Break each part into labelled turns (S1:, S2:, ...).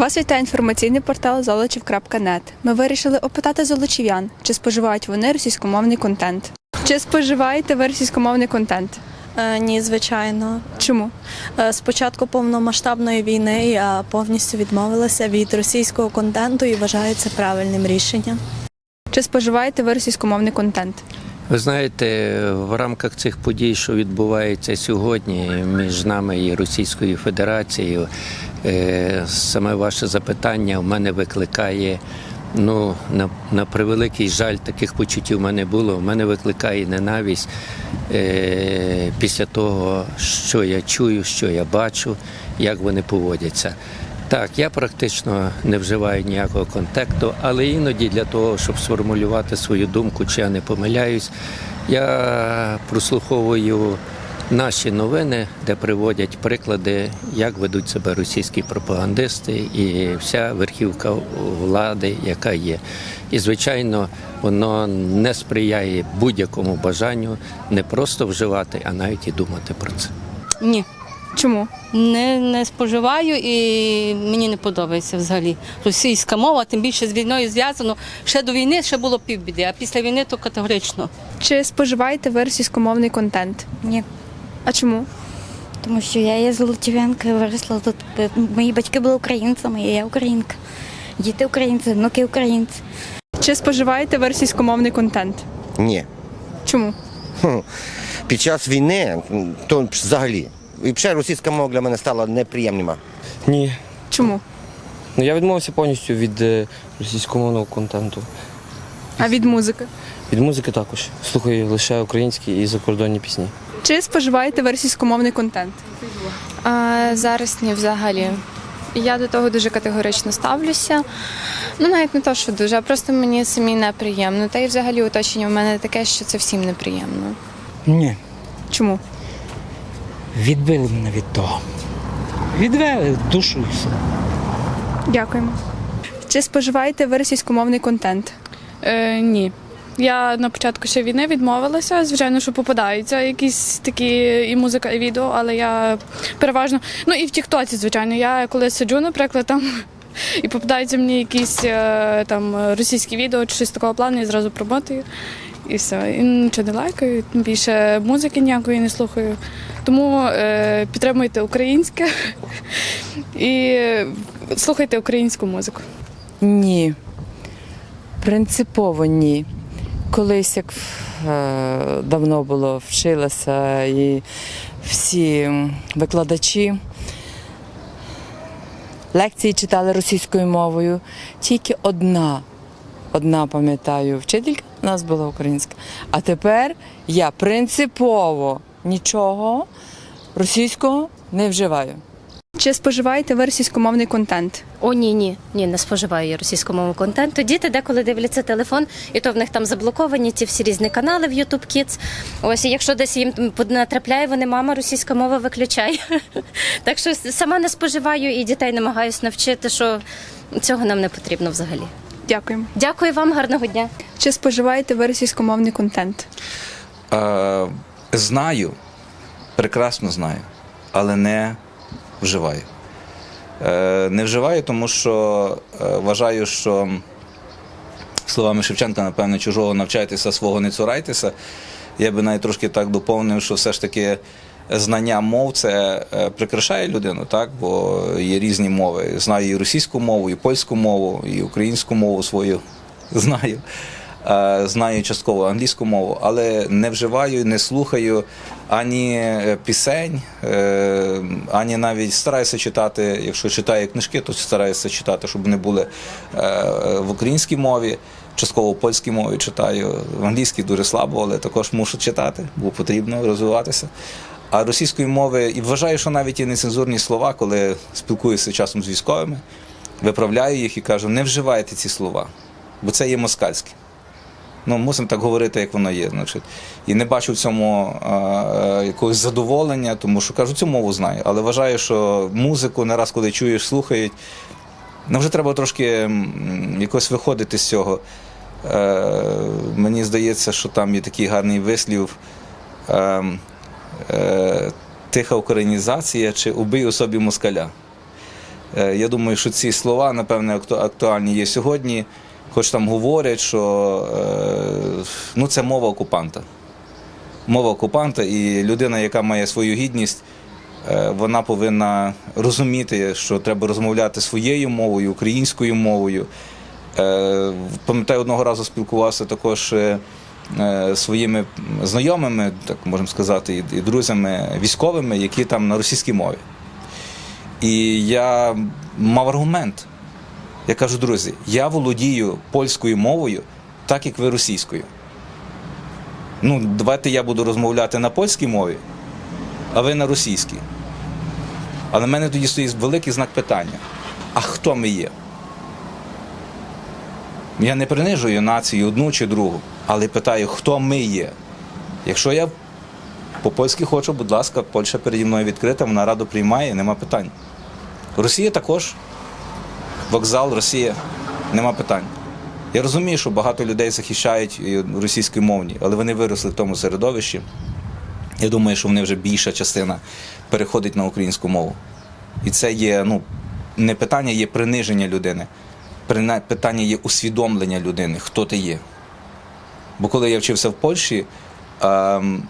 S1: Вас вітає інформаційний портал золочів.нет. Ми вирішили опитати золочів'ян, чи споживають вони російськомовний контент. Чи споживаєте ви російськомовний контент?
S2: Е, Ні, звичайно.
S1: Чому?
S2: Е, З початку повномасштабної війни я повністю відмовилася від російського контенту і вважаю це правильним рішенням.
S1: Чи споживаєте ви російськомовний контент?
S3: Ви знаєте, в рамках цих подій, що відбуваються сьогодні між нами і Російською Федерацією, е, саме ваше запитання в мене викликає. Ну, на, на превеликий жаль, таких почуттів в мене було. В мене викликає ненависть е, після того, що я чую, що я бачу, як вони поводяться. Так, я практично не вживаю ніякого контакту, але іноді для того, щоб сформулювати свою думку, чи я не помиляюсь, я прослуховую наші новини, де приводять приклади, як ведуть себе російські пропагандисти і вся верхівка влади, яка є. І, звичайно, воно не сприяє будь-якому бажанню не просто вживати, а навіть і думати про це.
S4: Ні,
S1: Чому?
S4: не, не споживаю і мені не подобається взагалі. Російська мова, тим більше з війною зв'язано. Ще до війни ще було півбіди, а після війни то категорично.
S1: Чи споживаєте ви російськомовний контент?
S5: Ні,
S1: А чому?
S5: тому що я є золотів'янка, виросла тут. Мої батьки були українцями, і я українка. Діти українці, внуки українці.
S1: Чи споживаєте ви російськомовний контент?
S6: Ні.
S1: Чому?
S6: Під час війни, то взагалі. І ще російська мова для мене стала неприємна.
S7: Ні.
S1: Чому?
S7: Ну я відмовився повністю від е, російськомовного контенту.
S1: А від музики?
S7: Від музики також. Слухаю лише українські і закордонні пісні.
S1: Чи споживаєте ви російськомовний контент?
S8: А, зараз ні, взагалі. Я до того дуже категорично ставлюся. Ну, навіть не то, що дуже, а просто мені самі неприємно. Та й взагалі оточення в мене таке, що це всім неприємно.
S9: Ні,
S1: Чому?
S9: Відбили мене від того. Відвели душу і все.
S1: Дякуємо. Чи споживаєте ви російськомовний контент?
S10: Е, ні. Я на початку ще війни відмовилася. Звичайно, що попадаються якісь такі і музика, і відео, але я переважно. Ну і в Тіктоці, звичайно. Я коли сиджу, наприклад, там і попадаються мені якісь е, там російські відео чи щось такого плану, і зразу промотую. І все. І нічого не лайкаю, більше музики ніякої не слухаю. Тому е, підтримуйте українське і слухайте українську музику.
S11: Ні. Принципово ні. Колись як е, давно було вчилася і всі викладачі лекції читали російською мовою. Тільки одна, одна пам'ятаю, вчителька у нас була українська. А тепер я принципово нічого російського не вживаю.
S1: Чи споживаєте ви російськомовний контент?
S12: О, ні, ні, ні, не споживаю я російськомовного контенту. Діти деколи дивляться телефон, і то в них там заблоковані ті всі різні канали в YouTube Kids. Ось, і якщо десь їм натрапляє, вони мама російська мова виключай. Так що сама не споживаю і дітей намагаюся навчити, що цього нам не потрібно взагалі.
S1: Дякуємо.
S12: Дякую вам, гарного дня.
S1: Чи споживаєте ви російськомовний контент?
S13: Знаю, прекрасно знаю, але не вживаю. Е, не вживаю, тому що е, вважаю, що словами Шевченка, напевно, чужого навчайтеся, свого не цурайтеся. Я би навіть трошки так доповнив, що все ж таки знання мов це е, прикрашає людину, так? бо є різні мови. Знаю і російську мову, і польську мову, і українську мову свою знаю. Е, Знаю частково англійську мову, але не вживаю, не слухаю ані е, пісень, е, ані навіть стараюся читати. Якщо читаю книжки, то стараюся читати, щоб вони були в українській мові, частково в польській мові читаю. В англійській дуже слабо, але також мушу читати, бо потрібно розвиватися. А російської мови і вважаю, що навіть є нецензурні слова, коли спілкуюся часом з військовими, виправляю їх і кажу, не вживайте ці слова, бо це є москальське. Ну, мусимо так говорити, як воно є. Значить. І не бачу в цьому а, а, якогось задоволення, тому що кажу, цю мову знаю. Але вважаю, що музику не раз, коли чуєш, слухають, ну вже треба трошки якось виходити з цього. Е, мені здається, що там є такий гарний вислів. Е, е, тиха українізація чи убий у собі москаля. Е, Я думаю, що ці слова, напевне, актуальні є сьогодні, хоч там говорять, що е, ну, це мова окупанта. Мова окупанта, і людина, яка має свою гідність, е, вона повинна розуміти, що треба розмовляти своєю мовою, українською мовою. Е, Пам'ятаю, одного разу спілкувався також своїми знайомими, так можемо сказати, і друзями військовими, які там на російській мові. І я мав аргумент. Я кажу, друзі, я володію польською мовою, так як ви російською. Ну, давайте я буду розмовляти на польській мові, а ви на російській. Але в мене тоді стоїть великий знак питання: а хто ми є? Я не принижую націю одну чи другу, але питаю, хто ми є. Якщо я по-польськи хочу, будь ласка, Польща переді мною відкрита, вона раду приймає, нема питань. Росія також. Вокзал, Росія, нема питань. Я розумію, що багато людей захищають і російськомовні, але вони виросли в тому середовищі. Я думаю, що вони вже більша частина переходить на українську мову. І це є ну, не питання є приниження людини, питання є усвідомлення людини, хто ти є. Бо коли я вчився в Польщі, ем,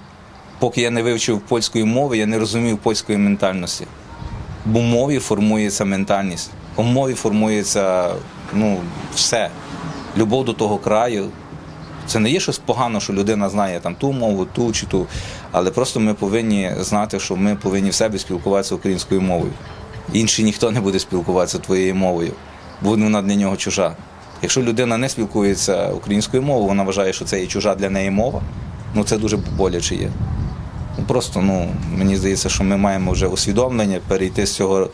S13: поки я не вивчив польської мови, я не розумів польської ментальності. Бо в мові формується ментальність, у мові формується ну, все. Любов до того краю. Це не є щось погано, що людина знає там ту мову, ту чи ту. Але просто ми повинні знати, що ми повинні в себе спілкуватися українською мовою. Інший ніхто не буде спілкуватися твоєю мовою, бо вона для нього чужа. Якщо людина не спілкується українською мовою, вона вважає, що це є чужа для неї мова, ну це дуже боляче є. Просто ну, мені здається, що ми маємо вже усвідомлення перейти з цього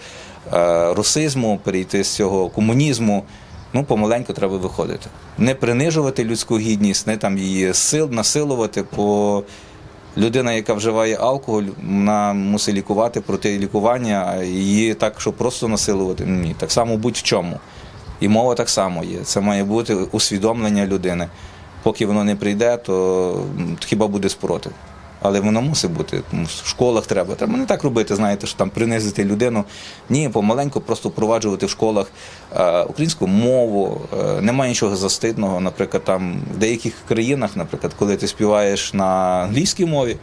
S13: русизму, перейти з цього комунізму. Ну, помаленьку треба виходити. Не принижувати людську гідність, не там її сил насилувати, бо людина, яка вживає алкоголь, вона мусить лікувати проти лікування, а її так, щоб просто насилувати. Ні, так само будь в чому. І мова так само є. Це має бути усвідомлення людини. Поки воно не прийде, то хіба буде спротив. Але воно мусить бути. В школах треба. Треба не так робити, знаєте, що там принизити людину. Ні, помаленьку просто впроваджувати в школах е, українську мову. Е, немає нічого застидного. Наприклад, там в деяких країнах, наприклад, коли ти співаєш на англійській мові,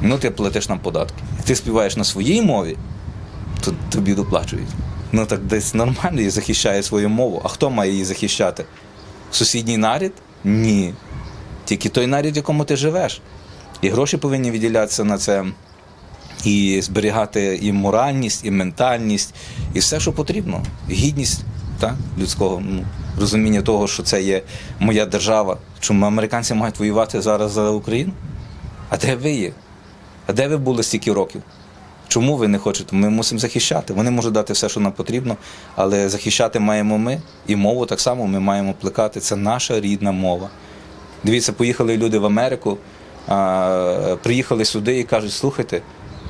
S13: ну ти платиш нам податки. Ти співаєш на своїй мові, то тобі доплачують. Ну так десь нормально і захищає свою мову. А хто має її захищати? Сусідній нарід? Ні. Тільки той нарід, в якому ти живеш. І гроші повинні виділятися на це, і зберігати і моральність, і ментальність, і все, що потрібно. Гідність так, людського ну, розуміння того, що це є моя держава. Чому американці мають воювати зараз за Україну? А де ви є? А де ви були стільки років? Чому ви не хочете? Ми мусимо захищати. Вони можуть дати все, що нам потрібно, але захищати маємо ми, і мову так само ми маємо плекати. Це наша рідна мова. Дивіться, поїхали люди в Америку, приїхали сюди і кажуть, слухайте,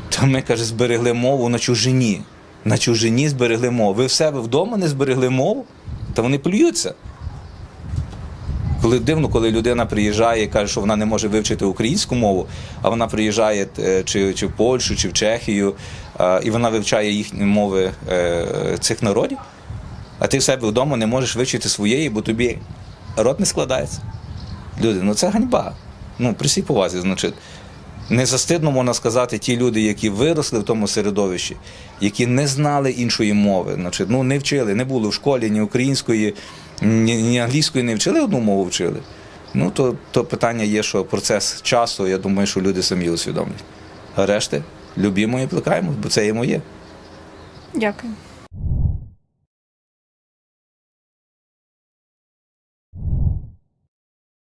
S13: то ми каже, зберегли мову на чужині. На чужині зберегли мову. Ви в себе вдома не зберегли мову, та вони плюються. Коли дивно, коли людина приїжджає і каже, що вона не може вивчити українську мову, а вона приїжджає е, чи, чи в Польщу, чи в Чехію, і вона вивчає їхні мови е, цих народів, а ти в себе вдома не можеш вивчити своєї, бо тобі рот не складається. Люди, ну це ганьба. Ну, при всій повазі, значить. Не застидно можна сказати ті люди, які виросли в тому середовищі, які не знали іншої мови, значить, ну не вчили, не були в школі ні української, ні, ні англійської не вчили, одну мову вчили. Ну то, то питання є, що процес часу, я думаю, що люди самі усвідомлять. А решти любімо і плекаємо, бо це є моє.
S1: Дякую.